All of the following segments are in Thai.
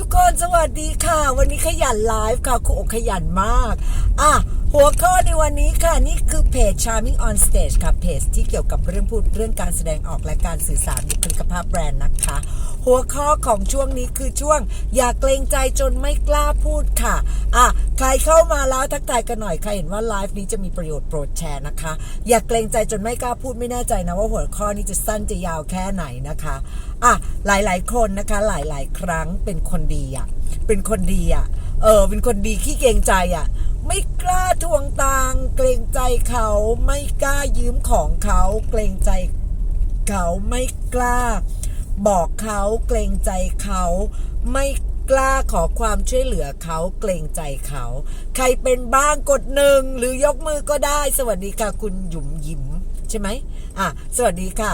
ทุกคนสวัสดีค่ะ วันนี้ขยันไลฟ์ค่ะครูอกขยันมาก อะ หัวข้อในวันนี้ค่ะ นี่คือเพจ Charming on Stage ค่ะเพจที่เกี่ยวกับเรื่องพูดเรื่องการแสดงออกและการสื่อสารบุคลิกภาพแบรนด์นะคะ หัวข้อของช่วงนี้คือช่วง อย่าเกรงใจจนไม่กล้าพูดค่ะอะใครเข้ามาแล้วทักทายกันหน่อยใครเห็นว่าไลฟ์นี้จะมีประโยชน์โปรดแชร์นะคะ อย่าเกรงใจจนไม่กล้าพูดไม่แน่ใจนะว่าหัวข้อนี้จะสั้นจะยาวแค่ไหนนะคะอะหลายๆ คนนะคะหลายๆ ครั้งเป็นคนดีอะเป็นคนดีอะเออเป็นคนดีขี้เกรงใจอะ ไม่กล้าทวงตังเกรงใจเขาไม่กล้ายืมของเขาเกรงใจเขาไม่กล้า บอกเขาเกรงใจเขาไม่กล้าขอความช่วยเหลือเขาเกรงใจเขา ใครเป็นบ้างกดหนึ่งหรือยกมือก็ได้ สวัสดีค่ะคุณหยุมยิ้มใช่ไหมอะสวัสดีค่ะ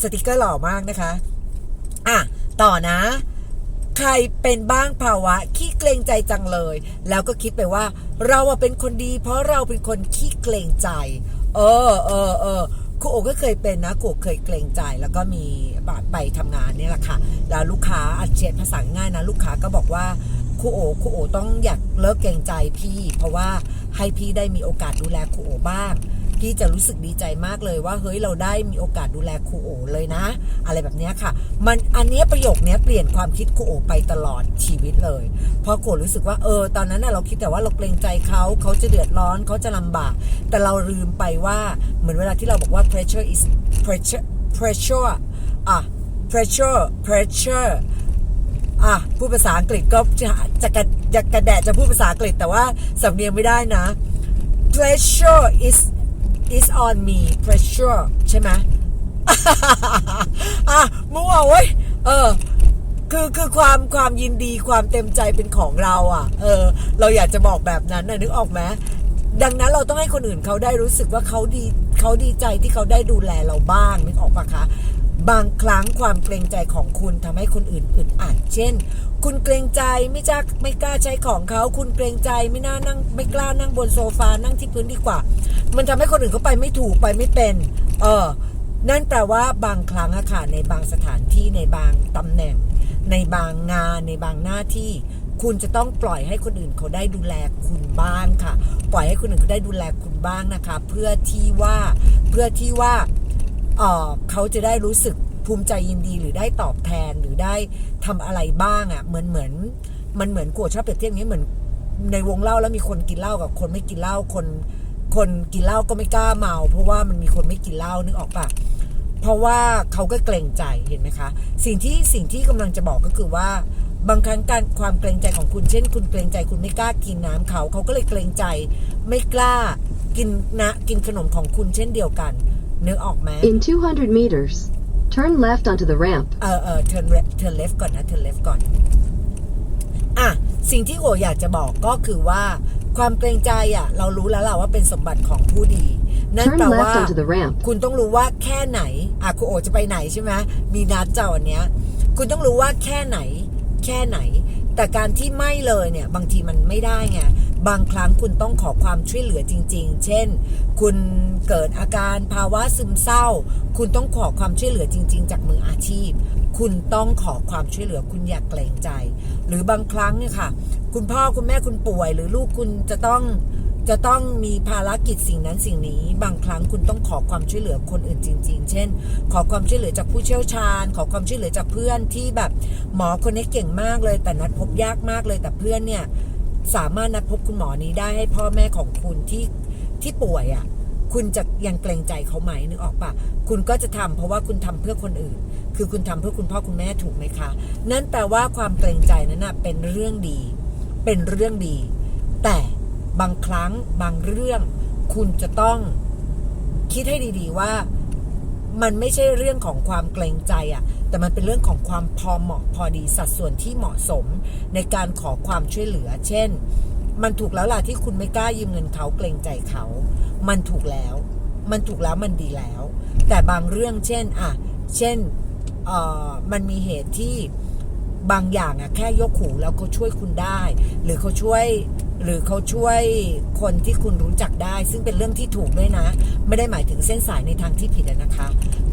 สติกเกอร์หล่อมากนะคะ อะ ต่อนะ ใครเป็นบ้างภาวะขี้เกรงใจจังเลย แล้วก็คิดไปว่า เราเป็นคนดี เพราะเราเป็นคนขี้เกรงใจ เออเออเออครูโอก็เคยเป็นนะครูโอเคยเกรงใจแล้วก็มีไปทำงานเนี่ยแหละค่ะ แล้วลูกค้าอัดเช็ดภาษาง่ายนะ ลูกค้าก็บอกว่าครูโอครูโอต้องอยากเลิกเกรงใจพี่ เพราะว่าให้พี่ได้มีโอกาสดูแลครูโอบ้าง พี่จะรู้สึกดีใจมากเลยว่าเฮ้ยเราได้มีโอกาสดูแลครูโอเลยนะ อะไรแบบนี้ค่ะ มันอันนี้ประโยคเนี้ยเปลี่ยนความคิดครูโอไปตลอดชีวิตเลย เพราะครูรู้สึกว่าเออตอนนั้นเราคิดแต่ว่าเราเกรงใจเขาเขาจะเดือดร้อนเขาจะลำบาก แต่เราลืมไปว่าเหมือนเวลาที่เราบอกว่า pressure is pressure pressure อะ pressure pressure อะพูดภาษาอังกฤษก็จะจะกระจะกระแดะจะพูดภาษาอังกฤษแต่ว่าสำเนียงไม่ได้นะ pressure is is on me pressure ใช่ไหมอะมั่วเว้ยเออคือคือความความยินดีความเต็มใจเป็นของเราอะ เออ เราอยากจะบอกแบบนั้นนะนึกออกไหมดังนั้นเราต้องให้คนอื่นเขาได้รู้สึกว่าเขาดีเขาดีใจที่เขาได้ดูแลเราบ้างนึกออกปะคะ บางครั้งความเกรงใจของคุณทำให้คนอื่นอึดอัดเช่น คุณเกรงใจไม่จ้าไม่กล้าใช้ของเขาคุณเกรงใจไม่น่านั่งไม่กล้านั่งบนโซฟานั่งที่พื้นดีกว่า มันทำให้คนอื่นเขาไปไม่ถูกไปไม่เป็น เออ นั่นแปลว่าบางครั้งอะค่ะในบางสถานที่ในบางตำแหน่ง ในบางงานในบางหน้าที่คุณจะต้องปล่อยให้คนอื่นเขาได้ดูแลคุณบ้างค่ะ ปล่อยให้คนอื่นเขาได้ดูแลคุณบ้างนะคะ เพื่อที่ว่าเพื่อที่ว่า เขาจะได้รู้สึกภูมิใจยินดีหรือได้ตอบแทนหรือได้ทำอะไรบ้างอะ่ะเหมือนเหมือนมันเหมือนกวดชอบเปรียบเทียบอย่างนี้เหมือนในวงเล่าแล้วมีคนกินเหล้ากับคนไม่กินเหล้าคนคนกินเหล้าก็ไม่กล้าเมา เพราะว่ามันมีคนไม่กินเหล้านึกออกปะเพราะว่าเขาก็เกรงใจเห็นไหมคะ สิ่งที่สิ่งที่กำลังจะบอกก็คือว่า บางครั้งการความเกรงใจของคุณเช่น คุณเกรงใจคุณไม่กล้ากินน้ำเขาเขาก็เลยเกรงใจ ไม่กล้ากินนะกินขนมของคุณเช่นเดียวกัน นึกออกไหม In 200 meters, turn left onto the ramp. เออเออ turn left turn left ก่อนนะ turn left ก่อน อะ สิ่งที่โออยากจะบอกก็คือว่าความเกรงใจอะ เรารู้แล้วล่ะว่าเป็นสมบัติของผู้ดี นั่น Turn แปลว่า left onto the ramp. คุณต้องรู้ว่าแค่ไหน อะคุณโอจะไปไหนใช่ไหมมีนัดเจ้าวันเนี้ย คุณต้องรู้ว่าแค่ไหน แค่ไหน แต่การที่ไม่เลยเนี่ย บางทีมันไม่ได้ไง บางครั้งคุณต้องขอความช่วยเหลือจริง ๆ เช่น คุณเกิดอาการภาวะซึมเศร้า คุณต้องขอความช่วยเหลือจริง ๆ จากมืออาชีพ คุณต้องขอความช่วยเหลือคุณอยากเกรงใจ หรือบางครั้งเนี่ยค่ะ คุณพ่อคุณแม่คุณป่วย หรือลูกคุณจะต้องจะต้องมีภารกิจสิ่งนั้นสิ่งนี้ บางครั้งคุณต้องขอความช่วยเหลือคนอื่นจริง ๆ เช่น ขอความช่วยเหลือจากผู้เชี่ยวชาญ ขอความช่วยเหลือจากเพื่อนที่แบบหมอคนนี้เก่งมากเลย แต่นัดพบยากมากเลยแต่เพื่อนเนี่ย สามารถนัดพบคุณหมอนี้ได้ให้พ่อแม่ของคุณที่ที่ป่วยอะ่ะคุณจะยังเกรงใจเขาไหมนึกออกปะคุณก็จะทำเพราะว่าคุณทำเพื่อคนอื่น คือคุณทำเพื่อคุณพ่อคุณแม่ถูกไหมคะ นั่นแปลว่าความเกรงใจนั้นนะเป็นเรื่องดี เป็นเรื่องดี แต่บางครั้งบางเรื่อง คุณจะต้องคิดให้ดี ๆ ว่า มันไม่ใช่เรื่องของความเกรงใจอะ่ะ แต่มันเป็นเรื่องของความพอเหมาะพอดีสัดส่วนที่เหมาะสมในการขอความช่วยเหลือ เช่น มันถูกแล้วล่ะที่คุณไม่กล้ายืมเงินเขาเกรงใจเขา มันถูกแล้ว มันถูกแล้วมันดีแล้ว แต่บางเรื่องเช่น อะ เช่น เอ่อ มันมีเหตุที่ บางอย่างอะแค่ยกหูแล้วเขาช่วยคุณได้ หรือเขาช่วยหรือเขาช่วยคนที่คุณรู้จักได้ ซึ่งเป็นเรื่องที่ถูกด้วยนะ ไม่ได้หมายถึงเส้นสายในทางที่ผิดนะคะ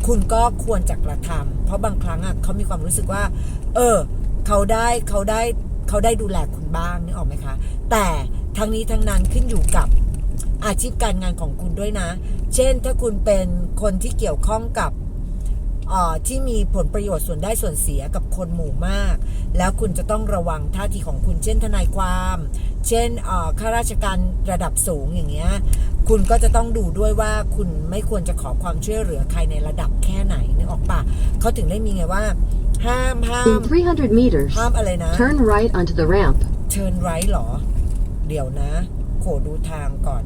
คุณก็ควรจะกระทำเพราะบางครั้งอะเขามีความรู้สึกว่า เออ เขาได้เขาได้เขาได้ดูแลคุณบ้างนึกออกไหมคะ แต่ทั้งนี้ทั้งนั้นขึ้นอยู่กับอาชีพการงานของคุณด้วยนะ เช่นถ้าคุณเป็นคนที่เกี่ยวข้องกับ ที่มีผลประโยชน์ส่วนได้ส่วนเสียกับคนหมู่มาก แล้วคุณจะต้องระวังท่าทีของคุณเช่นทนายความ เช่นเอ่อข้าราชการระดับสูงอย่างเงี้ยคุณก็จะต้องดูด้วยว่าคุณไม่ควรจะขอความช่วยเหลือใครในระดับแค่ไหนนึกออกปะเขาถึงได้มีไงว่า ห้ามห้าม In 300 meters, ห้ามอะไรนะ turn right onto the ramp. เชิญไรหรอ เดี๋ยวนะ โขดูทางก่อน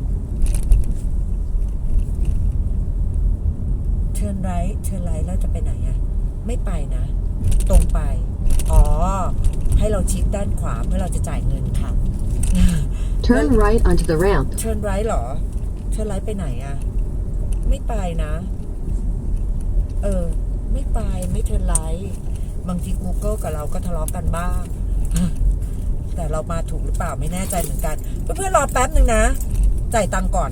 เชิญไรเชิญไรแล้วจะไปไหนอะไม่ไปนะ ตรงไป อ๋อ ให้เราชิดด้านขวาเพื่อเราจะจ่ายเงินค่ะ Turn right onto the ramp. เชิญไรหรอ เชิญไรไปไหนอะไม่ไปนะ เออ ไม่ไปไม่เชิญไรบางที Google กับเราก็ทะเลาะกันบ้าง แต่เรามาถูกหรือเปล่าไม่แน่ใจเหมือนกัน เพื่อนๆรอแป๊บหนึ่งนะ จ่ายตังค์ก่อน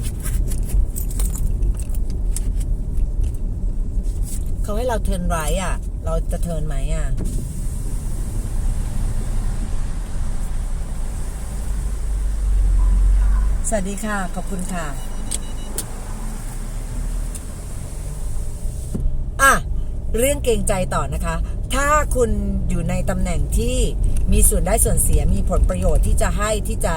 เขาให้เราเทิร์นไรอะ เราจะเทิร์นไหมอะสวัสดีค่ะ ขอบคุณค่ะ อะ เรื่องเกรงใจต่อนะคะ ถ้าคุณอยู่ในตำแหน่งที่มีส่วนได้ส่วนเสียมีผลประโยชน์ที่จะให้ที่จะ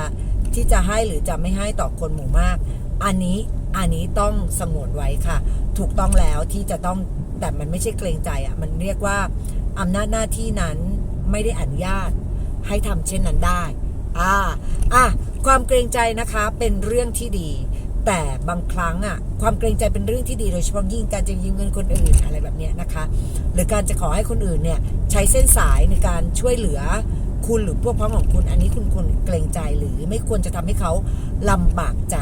ที่จะให้หรือจะไม่ให้ต่อคนหมู่มาก อันนี้ อันนี้ต้องสงวนไว้ค่ะ ถูกต้องแล้วที่จะต้องแต่มันไม่ใช่เกรงใจอะ่ะมันเรียกว่าอำนาจหน้าที่นั้นไม่ได้อนุญาตให้ทำเช่นนั้นได้อ่าอะความเกรงใจนะคะเป็นเรื่องที่ดี แต่บางครั้งอะความเกรงใจเป็นเรื่องที่ดีโดยเฉพาะยิ่งการจะยืมเงินคนอื่นอะไรแบบเนี้ยนะคะ หรือการจะขอให้คนอื่นเนี่ยใช้เส้นสายในการช่วยเหลือคุณหรือพวกพ้องของคุณ อันนี้คุณควรเกรงใจหรือไม่ควรจะทำให้เขาลำบากใจ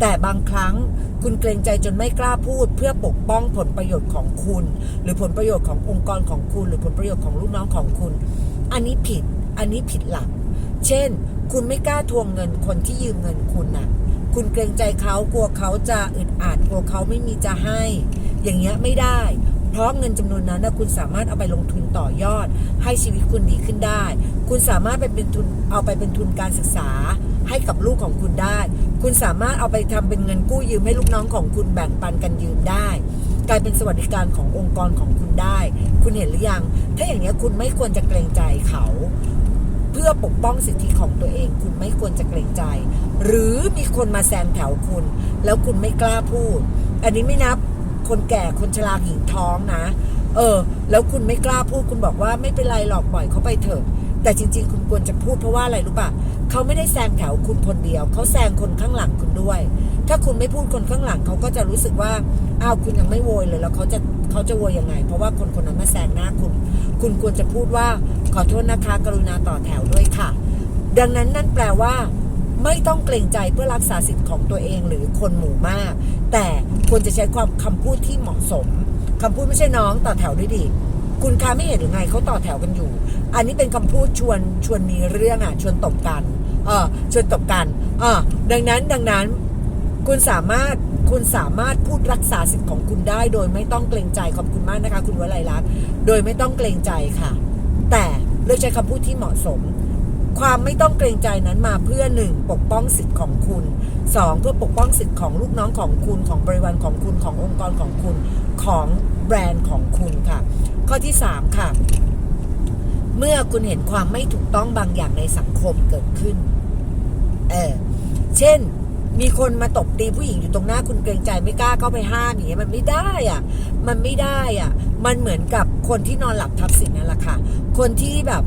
แต่บางครั้งคุณเกรงใจจนไม่กล้าพูด เพื่อปกป้องผลประโยชน์ของคุณ หรือผลประโยชน์ขององค์กรของคุณ หรือผลประโยชน์ของลูกน้องของคุณ อันนี้ผิดอันนี้ผิดหลัก เช่น คุณไม่กล้าทวงเงินคนที่ยืมเงินคุณน่ะ คุณเกรงใจเขากลัวเขาจะอึดอัดกลัวเขาไม่มีจะให้ อย่างเงี้ยไม่ได้เพราะเงินจำนวนนั้นนะคุณสามารถเอาไปลงทุนต่อยอด ให้ชีวิตคุณดีขึ้นได้ คุณสามารถไปเป็นทุนเอาไปเป็นทุนการศึกษา ให้กับลูกของคุณได้ คุณสามารถเอาไปทำเป็นเงินกู้ยืมให้ลูกน้องของคุณแบ่งปันกันยืมได้ กลายเป็นสวัสดิการขององค์กรของคุณได้ คุณเห็นหรือยัง ถ้าอย่างเงี้คุณไม่ควรจะเกรงใจเขา เพื่อปกป้องสิทธิของตัวเอง คุณไม่ควรจะเกรงใจ หรือมีคนมาแซงแถวคุณ แล้วคุณไม่กล้าพูด อันนี้ไม่นับคนแก่คนชราหญิงท้องนะ เออ แล้วคุณไม่กล้าพูดคุณบอกว่าไม่เป็นไรหรอกปล่อยเขาไปเถอะ แต่จริง ๆ คุณควรจะพูดเพราะว่าอะไรรู้ป่ะเขาไม่ได้แซงแถวคุณคนเดียว เขาแซงคนข้างหลังคุณด้วย ถ้าคุณไม่พูดคนข้างหลังเขาก็จะรู้สึกว่าอ้าวคุณยังไม่โวยเลย แล้วเขาจะเขาจะโวยยังไง เพราะว่าคนคนนั้นมาแซงหน้าคุณ คุณควรจะพูดว่าขอโทษนะคะ กรุณาต่อแถวด้วยค่ะ ดังนั้นนั่นแปลว่า ไม่ต้องเกรงใจเพื่อรักษาสิทธิ์ของตัวเองหรือคนหมู่มาก แต่ควรจะใช้ความคำพูดที่เหมาะสมคำพูดไม่ใช่น้องต่อแถวด้วยดิ คุณคะไม่เห็นหรือไงเขาต่อแถวกันอยู่ อันนี้เป็นคำพูดชวนชวนมีเรื่องอะ ชวนตบกัน เออชวนตบกัน เออดังนั้นดังนั้น คุณสามารถคุณสามารถพูดรักษาสิทธิ์ของคุณได้ โดยไม่ต้องเกรงใจขอบคุณมากนะคะ คุณวลัยรัตน์โดยไม่ต้องเกรงใจค่ะ แต่เลือกใช้คำพูดที่เหมาะสม ความไม่ต้องเกรงใจนั้นมาเพื่อหนึ่งปกป้องสิทธิ์ของคุณสองเพื่อปกป้องสิทธิ์ของลูกน้องของคุณของบริวารของคุณขององค์กรของคุณของ แบรนด์ของคุณค่ะ ข้อที่สามค่ะ เมื่อคุณเห็นความไม่ถูกต้องบางอย่างในสังคมเกิดขึ้น เออ เช่น มีคนมาตบตีผู้หญิงอยู่ตรงหน้าคุณเกรงใจไม่กล้าเข้าไปห้ามอย่างเงี้ยมันไม่ได้อะ มันไม่ได้อะ มันเหมือนกับคนที่นอนหลับทับสิทธิ์นั่นแหละค่ะ คนที่แบบ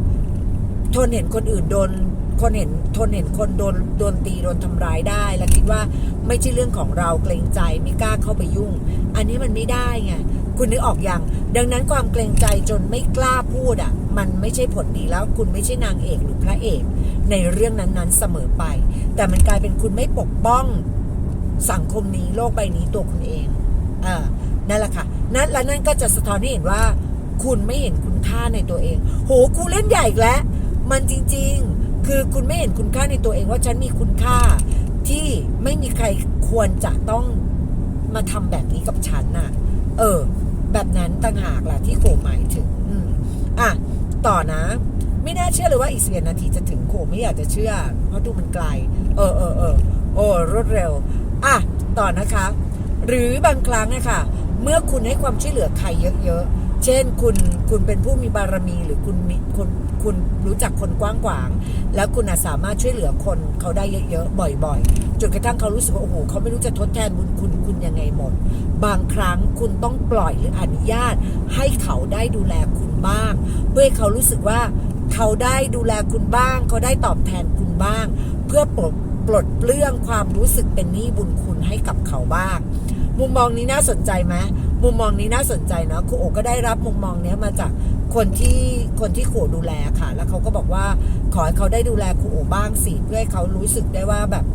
ทนเห็นคนอื่นโดน คนเห็นทนเห็นคนโดนโดนตีโดนทำร้ายได้ แล้วคิดว่าไม่ใช่เรื่องของเราเกรงใจไม่กล้าเข้าไปยุ่ง อันนี้มันไม่ได้ไงคุณนึกออกอย่าง ดังนั้นความเกรงใจจนไม่กล้าพูดอะ มันไม่ใช่ผลดีแล้วคุณไม่ใช่นางเอกหรือพระเอก ในเรื่องนั้นๆเสมอไป แต่มันกลายเป็นคุณไม่ปกป้องสังคมนี้โลกใบนี้ตัวคุณเองอ่านั่นแหละค่ะนั่นและนั่นก็จะสะท้อนให้เห็นว่า คุณไม่เห็นคุณค่าในตัวเอง โหครูเล่นใหญ่อีกแล้ว มันจริง ๆ คือคุณไม่เห็นคุณค่าในตัวเองว่าฉันมีคุณค่าที่ไม่มีใครควรจะต้องมาทำแบบนี้กับฉันน่ะ เออ แบบนั้นต่างหากล่ะที่โกหมายถึงอืมอะ ต่อนะ ไม่น่าเชื่อเลยว่าอีกสิบนาทีจะถึงโขไม่อยากจะเชื่อ เพราะดูมันไกล เออเออเออโอ้รวดเร็ว อะ ต่อนะคะ หรือบางครั้งนะคะเมื่อคุณให้ความช่วยเหลือใครเยอะๆ เช่นคุณคุณเป็นผู้มีบารมีหรือคุณมีคุณคุณรู้จักคนกว้างขวาง แล้วคุณสามารถช่วยเหลือคนเขาได้เยอะๆบ่อย ๆจนกระทั่งเขารู้สึกว่าโอ้โหเขาไม่รู้จะทดแทนบุญคุณคุณยังไงหมด บางครั้งคุณต้องปล่อยหรืออนุญาต ให้เขาได้ดูแลคุณบ้าง เพื่อให้เขารู้สึกว่าเขาได้ดูแลคุณบ้าง เขาได้ตอบแทนคุณบ้าง เพื่อปลดปลดเปลื้องความรู้สึกเป็นหนี้บุญคุณให้กับเขาบ้าง มุมมองนี้น่าสนใจไหม มุมมองนี้น่าสนใจนะครูโอก็ได้รับมุมมองเนี้ยมาจากคนที่คนที่ครูโอดูแลค่ะ แล้วเขาก็บอกว่าขอให้เขาได้ดูแลครูโอบ้างสิเพื่อให้เขารู้สึกได้ว่าแบบ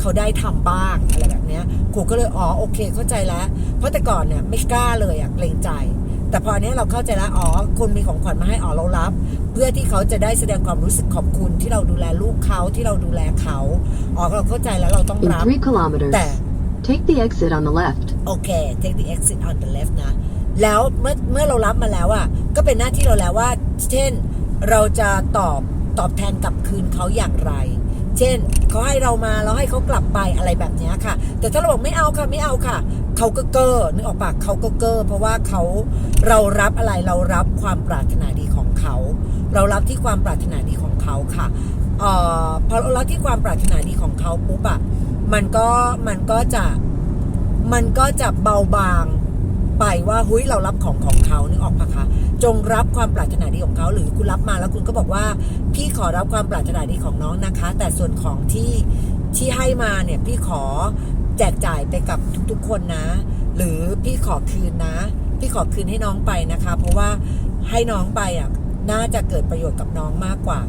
เขาได้ทำบ้างอะไรแบบเนี้ยครูก็เลยอ๋อโอเค เข้าใจแล้ว เพราะแต่ก่อนเนี่ยไม่กล้าเลยอะเกรงใจ แต่พออันเนี้ยเราเข้าใจแล้วอ๋อคนมีของขวัญมาให้อ๋อเรารับ เพื่อที่เขาจะได้แสดงความรู้สึกขอบคุณที่เราดูแลลูกเขาที่เราดูแลเขาอ๋อเราเข้าใจแล้วเราต้อง In รับ3 kilometers, แต่ take the exit on the left. โอเค take the exit on the left นะ แล้วเมื่อเมื่อเรารับมาแล้วอะก็เป็นหน้าที่เราแล้วว่า เช่น เราจะตอบตอบแทนกลับคืนเขาอย่างไร เช่น เขาให้เรามาเราให้เขากลับไปอะไรแบบนี้ค่ะ แต่ถ้าเราบอกไม่เอาค่ะไม่เอาค่ะ เขาก็เก้อนึกออกปะเขาก็เก้อเพราะว่าเขาเรารับอะไรเรารับความปรารถนาดีของเขา เรารับที่ความปรารถนาดีของเขาค่ะเอ่อพอเรารับที่ความปรารถนาดีของเขาปุ๊บอะ มันก็มันก็จะมันก็จะเบาบางไปว่าหุ้ยเรารับของของเขานึกออกปะคะจงรับความปรารถนาดีของเขาหรือคุณรับมาแล้วคุณก็บอกว่า พี่ขอรับความปรารถนาดีของน้องนะคะ แต่ส่วนของที่ที่ให้มาเนี่ยพี่ขอแจกจ่ายไปกับทุกๆคนนะ หรือพี่ขอคืนนะ พี่ขอคืนให้น้องไปนะคะ เพราะว่าให้น้องไปอะน่าจะเกิดประโยชน์กับน้องมากกว่า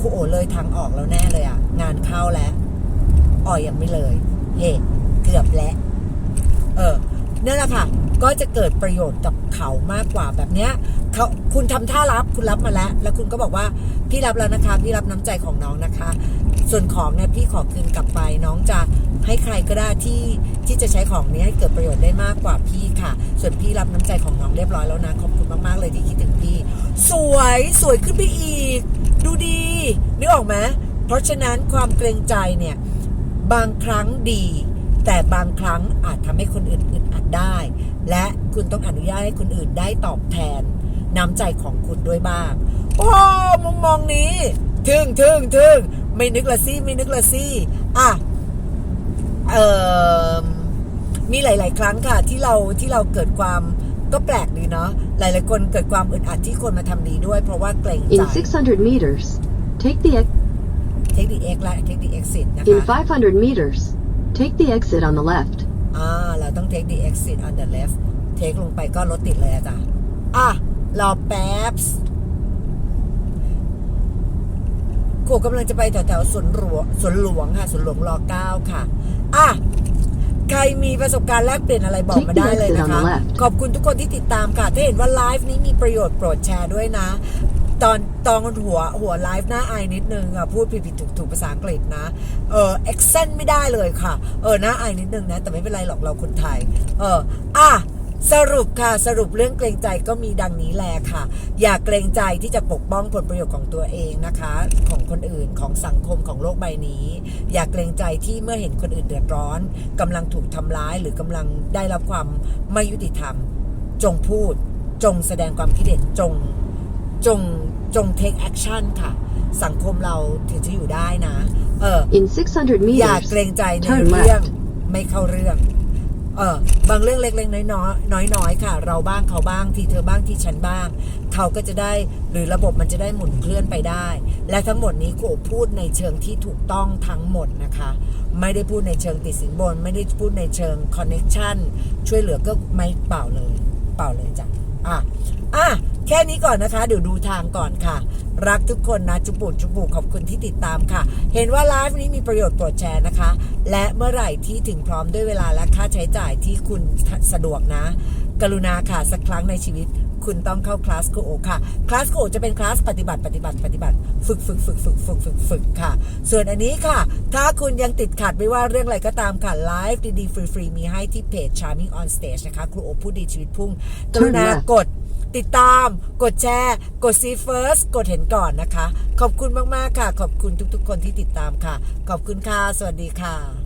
ครูโอเลยทางออกแล้วแน่เลยอะงานเข้าแล้ว อ่อยยังไม่เลยเฮ้เกือบแล้วเออนั่นแหละค่ะ ก็จะเกิดประโยชน์กับเขามากกว่าแบบเนี้ยเขาคุณทำท่ารับคุณรับมาแล้ว แล้วคุณก็บอกว่าพี่รับแล้วนะคะ พี่รับน้ำใจของน้องนะคะ ส่วนของเนี่ยพี่ขอคืนกลับไปน้องจะให้ใครก็ได้ที่ที่จะใช้ของนี้ให้เกิดประโยชน์ได้มากกว่าพี่ค่ะ ส่วนพี่รับน้ำใจของน้องเรียบร้อยแล้วนะขอบคุณมากๆเลยที่คิดถึงพี่ สวยสวยขึ้นไปอีก ดูดีนึกออกไหมเพราะฉะนั้นความเกรงใจเนี่ย บางครั้งดี แต่บางครั้งอาจทำให้คนอื่นอึดอัดได้ และคุณต้องอนุญาตให้คนอื่นได้ตอบแทนน้ำใจของคุณด้วยบ้าง โอ้มุมมองนี้ทึ่งทึ่งทึ่งไม่นึกละซี่ไม่นึกละซี่อะเออมีหลาย ๆ ครั้งค่ะ ที่เราที่เราเกิดความก็แปลกดีเนาะหลาย ๆ คนเกิดความอึดอัดที่คนมาทำดีด้วย เพราะว่าเกรงใจ In 600 meters, take the ex- เทคนิคเอ็กและเทคนิคเอ็กซิสนะ in คะ500 meters, take the exit on the left. อ่าเราต้อง take the exit on the left take ลงไปก็รถติดเลยอะจ้ะอะรอแป๊บโขกำลังจะไปแถวๆสวนหลวงสวนหลวงค่ะสวนหลวงรอเก้าค่ะอะใครมีประสบการณ์แลกเปลี่ยนอะไรบอกมาได้เลยนะคะ Take the exit on the left ขอบคุณทุกคนที่ติดตามค่ะ ถ้าเห็นว่าไลฟ์นี้มีประโยชน์โปรดแชร์ด้วยนะ ตอนตอนหัวหัวไลฟ์หน้าอายนิดนึงอะพูดผิดผิดถูกถูกภาษาอังกฤษนะ เออเอ็กเซนไม่ได้เลยค่ะ เออหน้าอายนิดนึงนะ แต่ไม่เป็นไรหรอกเราคนไทย เอออะสรุปค่ะ สรุปเรื่องเกรงใจก็มีดังนี้แหละค่ะ อย่าเกรงใจที่จะปกป้องผลประโยชน์ของตัวเองนะคะ ของคนอื่นของสังคมของโลกใบนี้ อย่าเกรงใจที่เมื่อเห็นคนอื่นเดือดร้อนกำลังถูกทำร้ายหรือกำลังได้รับความไม่ยุติธรรม จงพูด จงแสดงความคิดเห็นจง จงจง take action ค่ะ สังคมเราถึงจะอยู่ได้นะ เออ In 600อย่า meters, เกรงใจใน turn เรื่อง left. ไม่เข้าเรื่อง เออ บางเรื่องเล็กๆ น้อยๆน้อยๆค่ะ เราบ้างเขาบ้างทีเธอบ้างทีฉันบ้าง เขาก็จะได้หรือระบบมันจะได้หมุนเคลื่อนไปได้ และทั้งหมดนี้ครูพูดในเชิงที่ถูกต้องทั้งหมดนะคะ ไม่ได้พูดในเชิงติดสินบน ไม่ได้พูดในเชิงคอนเน็ชันช่วยเหลือก็ไม่เปล่าเลย เปล่าเลยจ้ะ อะอะแค่นี้ก่อนนะคะ เดี๋ยวดูทางก่อนค่ะ รักทุกคนนะ จุบุจุบุขอบคุณที่ติดตามค่ะ เห็นว่าไลฟ์นี้มีประโยชน์โปรดแชร์นะคะ และเมื่อไหร่ที่ถึงพร้อมด้วยเวลาและค่าใช้จ่ายที่คุณสะดวกนะ กรุณาค่ะสักครั้งในชีวิต คุณต้องเข้าคลาสโคโอค่ะ คลาสโคโอจะเป็นคลาสปฏิบัติปฏิบัติปฏิบัติ ฝึกฝึกฝึกฝึกฝึกฝึกฝึกค่ะ ส่วนอันนี้ค่ะ ถ้าคุณยังติดขัดไม่ว่าเรื่องอะไรก็ตามค่ะ ไลฟ์ดีๆ ฟรีๆ มีให้ที่เพจ Charming on Stage นะคะ ครูโอผู้ดีชีวิตพุ่ง กรุณากดติดตาม กดแชร์ กดซีเฟิร์ส กดเห็นก่อนนะคะ ขอบคุณมาก ๆ ค่ะ ขอบคุณทุก ๆ คนที่ติดตามค่ะ ขอบคุณค่ะ สวัสดีค่ะ